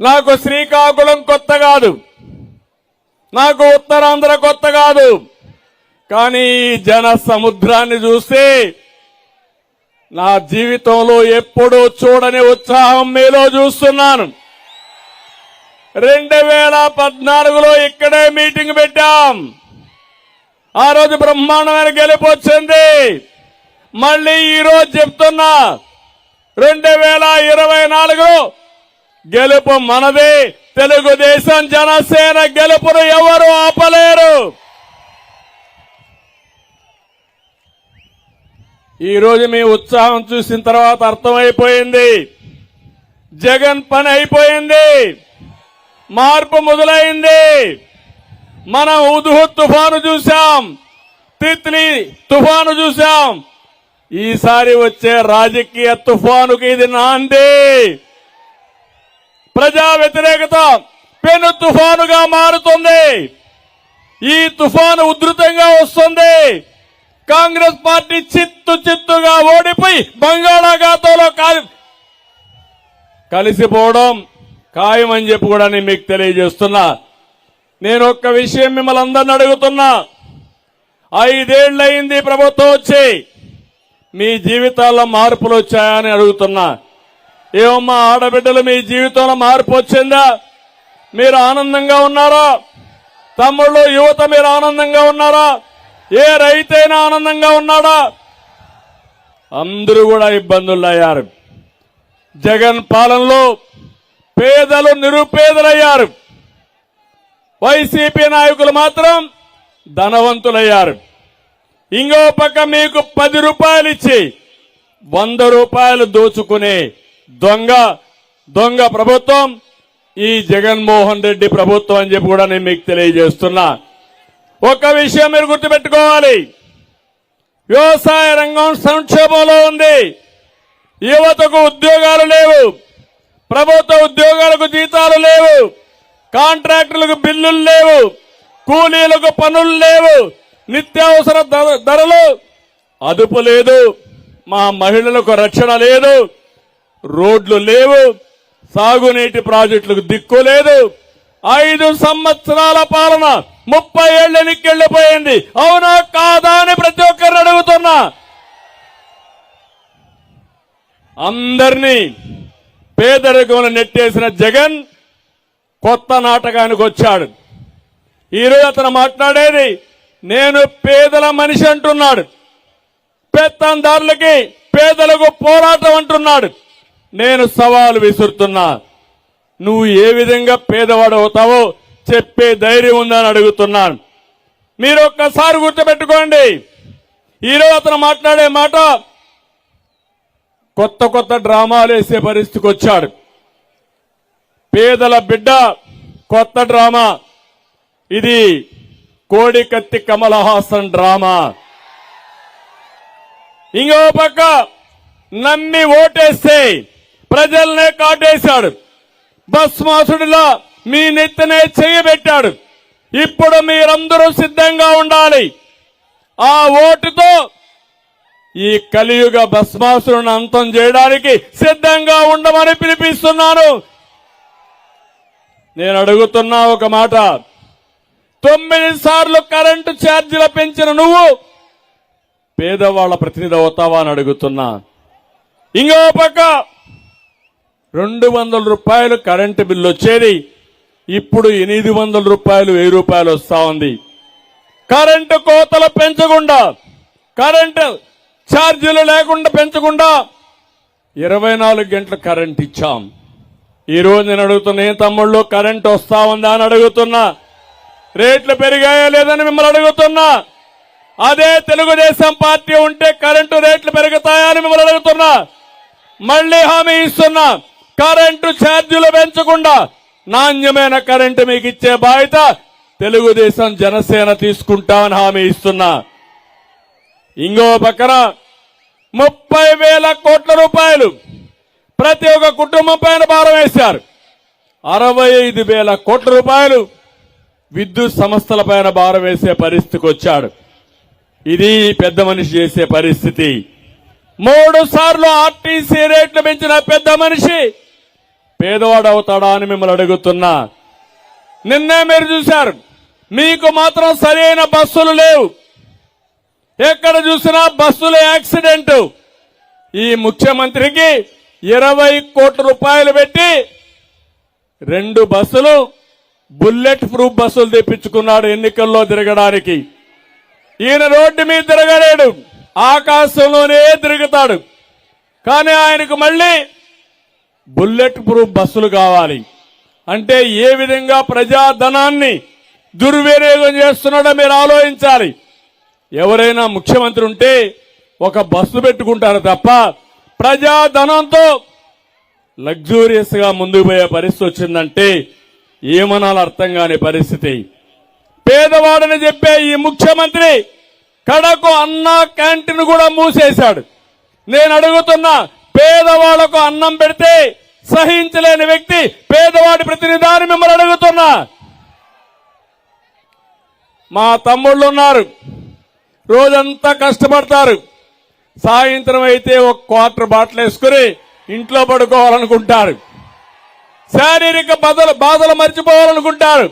నాకు శ్రీకాకుళం కొత్త కాదు. నాకు ఉత్తరాంధ్ర కొత్త కాదు. కానీ ఈ జన సముద్రాన్ని చూస్తే నా జీవితంలో ఎప్పుడూ చూడని ఉత్సాహం మీలో చూస్తున్నాను. రెండు వేల పద్నాలుగులో ఇక్కడే మీటింగ్ పెట్టాం. ఆ రోజు బ్రహ్మాండమైన గెలుపు వచ్చింది. మళ్ళీ ఈరోజు చెప్తున్నా రెండు వేల ఇరవై నాలుగు గెలుపు మనది. తెలుగుదేశం జనసేన గెలుపును ఎవరు ఆపలేరు? ఈ రోజు మీ ఉత్సాహం చూసిన తర్వాత అర్థమైపోయింది. జగన్ పని అయిపోయింది. మార్పు మొదలైంది. మనం ఉదుహు తుఫాను చూశాం. తిత్లీ తుఫాను చూశాం. ఈసారి వచ్చే రాజకీయ తుఫానుకి ఇది నాంది. ప్రజా వ్యతిరేకత పెను తుఫానుగా మారుతుంది. ఈ తుఫాను ఉధృతంగా వస్తుంది. కాంగ్రెస్ పార్టీ చిత్తు చిత్తుగా ఓడిపోయి బంగాళాఖాతంలో కాలి కలిసిపోవడం ఖాయమని చెప్పి కూడా నేను మీకు తెలియజేస్తున్నా. నేను ఒక్క విషయం మిమ్మల్ని అందరిని అడుగుతున్నా. ఐదేళ్ళయింది ప్రభుత్వం వచ్చి మీ జీవితాల్లో మార్పులు వచ్చాయని అడుగుతున్నా. ఏమమ్మా ఆడబిడ్డలు మీ జీవితంలో మార్పు వచ్చిందా? మీరు ఆనందంగా ఉన్నారా? తమ్ముళ్ళు యువత మీరు ఆనందంగా ఉన్నారా? ఏ రైతైనా ఆనందంగా ఉన్నాడా? అందరూ కూడా ఇబ్బందులు అయ్యారు. జగన్ పాలనలో పేదలు నిరుపేదలయ్యారు. వైసీపీ నాయకులు మాత్రం ధనవంతులయ్యారు. ఇంకో పక్క మీకు పది రూపాయలు ఇచ్చి వంద రూపాయలు దోచుకునే దొంగ దొంగ ప్రభుత్వం ఈ జగన్మోహన్ రెడ్డి ప్రభుత్వం అని చెప్పి కూడా నేను మీకు తెలియజేస్తున్నా. ఒక విషయం మీరు గుర్తుపెట్టుకోవాలి. వ్యవసాయ రంగం సంక్షోభంలో ఉంది. యువతకు ఉద్యోగాలు లేవు. ప్రభుత్వ ఉద్యోగాలకు జీతాలు లేవు. కాంట్రాక్టులకు బిల్లులు లేవు. కూలీలకు పనులు లేవు. నిత్యావసర ధరలు అదుపు లేదు. మా మహిళలకు రక్షణ లేదు. రోడ్లు లేవు సాగునీటి ప్రాజెక్టులకు దిక్కు లేదు. ఐదు సంవత్సరాల పాలన ముప్పై ఏళ్ళ నిక్కెళ్ళిపోయింది అవునా కాదా అని ప్రతి ఒక్కరిని అడుగుతున్నా. అందరినీ పేదరికంలో నెట్టేసిన జగన్ కొత్త నాటకానికి వచ్చాడు. ఈరోజు అతను మాట్లాడేది నేను పేదల మనిషి అంటున్నాడు. పెత్తందారులకి పేదలకు పోరాటం అంటున్నాడు. నేను సవాలు విసురుతున్నా. నువ్వు ఏ విధంగా పేదవాడు అవుతావో చెప్పే ధైర్యం ఉందని అడుగుతున్నాను మీరు ఒక్కసారి గుర్తుపెట్టుకోండి. ఈరోజు అతను మాట్లాడే మాట కొత్త కొత్త డ్రామాలు వేసే పరిస్థితికి వచ్చాడు. పేదల బిడ్డ కొత్త డ్రామా. ఇది కోడి కత్తి కమల్ హాసన్ డ్రామా. ఇంకో పక్క నమ్మి ఓటేస్తే ప్రజల్నే కాటేశాడు. భస్మాసుడిలా మీ నెత్తనే చేయబెట్టాడు. ఇప్పుడు మీరందరూ సిద్ధంగా ఉండాలి. ఆ ఓటుతో ఈ కలియుగ భస్మాసురుని అంతం చేయడానికి సిద్ధంగా ఉండమని పిలిపిస్తున్నాను. నేను అడుగుతున్నా ఒక మాట. తొమ్మిది సార్లు కరెంటు ఛార్జీలు పెంచిన నువ్వు పేదవాళ్ళ ప్రతినిధి అవుతావా అని అడుగుతున్నా. ఇంకో పక్క రెండు వందల రూపాయలు కరెంటు బిల్లు వచ్చేది. ఇప్పుడు ఎనిమిది వందల రూపాయలు వెయ్యి రూపాయలు వస్తా ఉంది. కరెంటు కోతలు పెంచకుండా కరెంటు ఛార్జీలు లేకుండా పెంచకుండా ఇరవై నాలుగు గంటలు కరెంట్ ఇచ్చాం. ఈ నేను అడుగుతున్నా ఏ తమ్ముళ్ళు కరెంట్ వస్తా ఉందా? అని అడుగుతున్నా. రేట్లు పెరిగాయా లేదని మిమ్మల్ని అడుగుతున్నా. అదే తెలుగుదేశం పార్టీ ఉంటే కరెంటు రేట్లు పెరుగుతాయా అని మిమ్మల్ని అడుగుతున్నా. మళ్ళీ హామీ ఇస్తున్నా. కరెంటు ఛార్జీలు పెంచకుండా నాణ్యమైన కరెంటు మీకు ఇచ్చే బాధ్యత తెలుగుదేశం జనసేన తీసుకుంటామని హామీ ఇస్తున్నా. ఇంకో పక్కన ముప్పై వేల కోట్ల రూపాయలు ప్రతి ఒక్క కుటుంబం పైన భారం వేశారు. అరవై ఐదు వేల కోట్ల రూపాయలు విద్యుత్ సంస్థల పైన భారం వేసే పరిస్థితికి వచ్చాడు. ఇది పెద్ద మనిషి చేసే పరిస్థితి. మూడు సార్లు ఆర్టీసీ రేట్లు పెంచిన పెద్ద మనిషి పేదవాడు అవుతాడా అని మిమ్మల్ని అడుగుతున్నా. నిన్నే మీరు చూశారు. మీకు మాత్రం సరైన బస్సులు లేవు. ఎక్కడ చూసినా బస్సుల యాక్సిడెంట్. ఈ ముఖ్యమంత్రికి ఇరవై కోట్ల రూపాయలు పెట్టి రెండు బస్సులు బుల్లెట్ ప్రూఫ్ బస్సులు తెప్పించుకున్నాడు ఎన్నికల్లో తిరగడానికి. ఈయన రోడ్డు మీద తిరగలేడు. ఆకాశంలోనే తిరుగుతాడు. కానీ ఆయనకు మళ్ళీ బుల్లెట్ ప్రూఫ్ బస్సులు కావాలి. అంటే ఏ విధంగా ప్రజాధనాన్ని దుర్వినియోగం చేస్తున్నాడో మీరు ఆలోచించాలి. ఎవరైనా ముఖ్యమంత్రి ఉంటే ఒక బస్సు పెట్టుకుంటారు తప్ప ప్రజాధనంతో లగ్జూరియస్గా ముందుకు పోయే పరిస్థితి వచ్చిందంటే ఏమనాలో అర్థం కాని పరిస్థితి. పేదవాడని చెప్పే ఈ ముఖ్యమంత్రి కడకు అన్న క్యాంటీన్ కూడా మూసేశాడు. నేను అడుగుతున్నా పేదవాళ్ళకు అన్నం పెడితే సహించలేని వ్యక్తి పేదవాడి ప్రతినిధాన్ని మిమ్మల్ని అడుగుతున్నా. మా తమ్ముళ్ళు ఉన్నారు. రోజంతా కష్టపడతారు. సాయంత్రం అయితే ఒక క్వార్టర్ బాటిల్ వేసుకుని ఇంట్లో పడుకోవాలనుకుంటారు. శారీరక బాధలు బాధలు మర్చిపోవాలనుకుంటారు.